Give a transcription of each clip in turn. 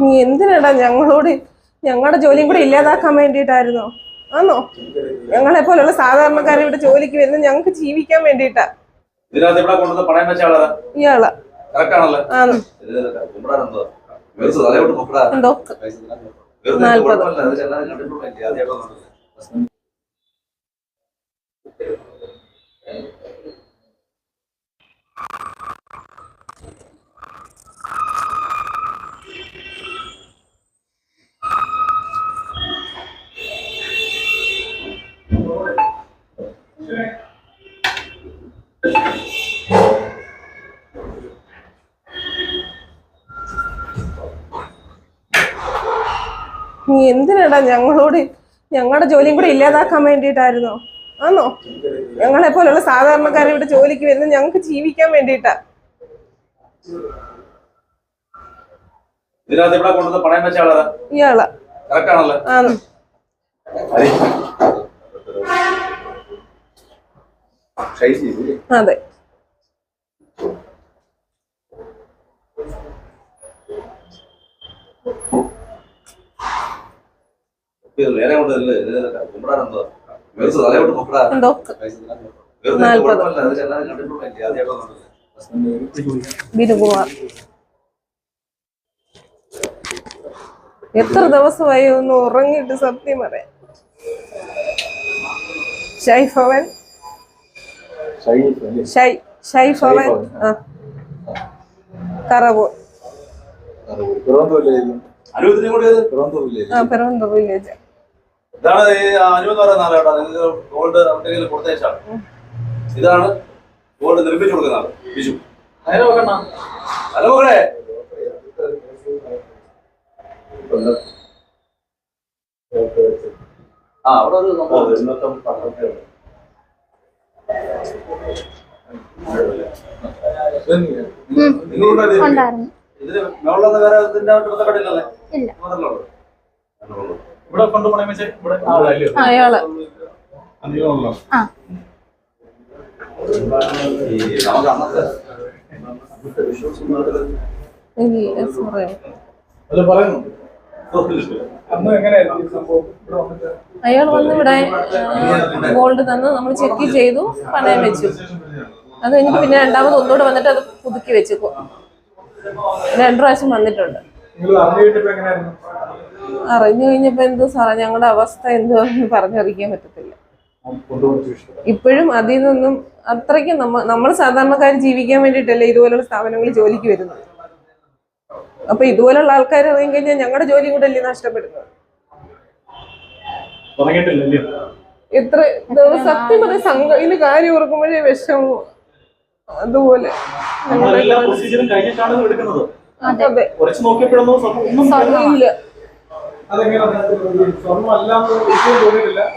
നീ എന്തിനാടാ ഞങ്ങളോട് ഞങ്ങളുടെ ജോലിയും കൂടെ ഇല്ലാതാക്കാൻ വേണ്ടിയിട്ടായിരുന്നോ? ആന്നോ? ഞങ്ങളെ പോലുള്ള സാധാരണക്കാർ ഇവിടെ ജോലിക്ക് വരുന്നത് ഞങ്ങൾക്ക് ജീവിക്കാൻ വേണ്ടിയിട്ടാ. ഇയാളാ. കറക്റ്റ് ആണല്ലോ ആന്ന് ഇത് കുമ്പടാനെന്തോ വെറുതെ തലയോട്ട് കുമ്പടാ എന്തോ വെറുതെ നാല്പത്. കുഴപ്പമില്ല അത് ചെല്ലാതെ കണ്ടിട്ടുമില്ല ആദ്യമായിട്ടാണ് നീ എന്തിനാടാ ഞങ്ങളോട് ഞങ്ങളുടെ ജോലിയും കൂടെ ഇല്ലാതാക്കാൻ വേണ്ടിയിട്ടായിരുന്നോ? ആന്നോ? ഞങ്ങളെ പോലുള്ള സാധാരണക്കാരെ ഇവിടെ ജോലിക്ക് വരുന്നത് ഞങ്ങൾക്ക് ജീവിക്കാൻ വേണ്ടിയിട്ടാ. ഇയാളാ. അതെ ഇത് നേരെ കൊണ്ടല്ലേ വെറുതെ തലയോട്ട് കുമ്പടാ എത്ര ദിവസമായി ഒന്ന് ഉറങ്ങിട്ട് സത്യം പറയാം. ഷൈഫവൻ? ഷൈ ഷൈഫവൻ? ആ. കറവൂർ. അനുവദിനെ കൂടി ഇത് ആ പെരുവന്തൂർ വില്ലേജ് ഇതാണ് ഈ അനു എന്ന് പറയുന്ന ആളാട്ടോ നിങ്ങൾക്ക് ഗോൾഡ് നമ്മുടെ കൊടുത്തേച്ചാണ് ഇതാണ് ഗോൾഡ് നിർമ്മിച്ചു കൊടുക്കുന്ന ആൾ ബിജു. ഹലോ മകളെ ആ അവിടെ ഒരു സംഭവം ഇന്നത്തെ പത്രത്തിൽ ഇതിന് മേളുള്ള വേറെ ഇതിന്റെ ബന്ധപ്പെട്ടില്ലല്ലേ ഇല്ല. ഇവിടെ കൊണ്ട് പണയം വെച്ച് ഇവിടെ ആളല്ലേ അയാൾ ആ അയാൾ വന്ന് ഇവിടെ ഗോൾഡ് തന്ന് നമ്മൾ ചെക്ക് ചെയ്തു പണയം വെച്ചു. അത് കഴിഞ്ഞിട്ട് പിന്നെ രണ്ടാമത് ഒന്നുകൂടെ വന്നിട്ട് അത് പുതുക്കി വെച്ചു. രണ്ടു പ്രാവശ്യം വന്നിട്ടുണ്ട്. അറിഞ്ഞു കഴിഞ്ഞപ്പോ എന്തോ സാറേ ഞങ്ങളുടെ അവസ്ഥ എന്തോ എന്ന് പറഞ്ഞറിയിക്കാൻ പറ്റത്തില്ല. ഇപ്പോഴും അതിൽ നിന്നും അത്രയ്ക്ക് നമ്മ നമ്മൾ സാധാരണക്കാർ ജീവിക്കാൻ വേണ്ടിയിട്ടല്ലേ ഇതുപോലുള്ള സ്ഥാപനങ്ങളിൽ ജോലിക്ക് വരുന്നത്. അപ്പൊ ഇതുപോലുള്ള ആൾക്കാർ ഇറങ്ങി കഴിഞ്ഞാൽ ഞങ്ങളുടെ ജോലി കൂടെ അല്ലേ നഷ്ടപ്പെടുന്നത്? എത്ര ദിവസം സത്യം പറഞ്ഞ സംഘം ഇതിന് കാര്യം ഓർക്കുമ്പോഴേ വിഷമോ. അതുപോലെ കുറച്ച് നോക്കിയപ്പോഴൊന്നും സ്വർണമാണ്. ഇല്ല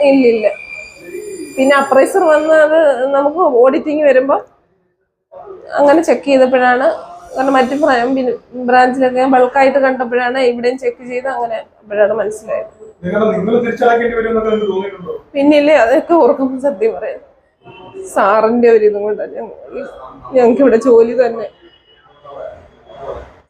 ഇല്ല ഇല്ല പിന്നെ അപ്രൈസർ വന്ന് അത് നമുക്ക് ഓഡിറ്റിങ് വരുമ്പോൾ അങ്ങനെ ചെക്ക് ചെയ്തപ്പോഴാണ് കാരണം മറ്റു ബ്രാഞ്ചിലൊക്കെ ബൾക്കായിട്ട് കണ്ടപ്പോഴാണ് ഇവിടെയും ചെക്ക് ചെയ്ത് അങ്ങനെ അപ്പോഴാണ് മനസ്സിലായത്. പിന്നില്ലേ അതൊക്കെ ഓർക്കുമ്പോൾ സത്യം പറയാം. സാറിന്റെ ഒരു ഇതും കൊണ്ടാണ് ഞങ്ങൾക്ക് ഇവിടെ ജോലി തന്നെ.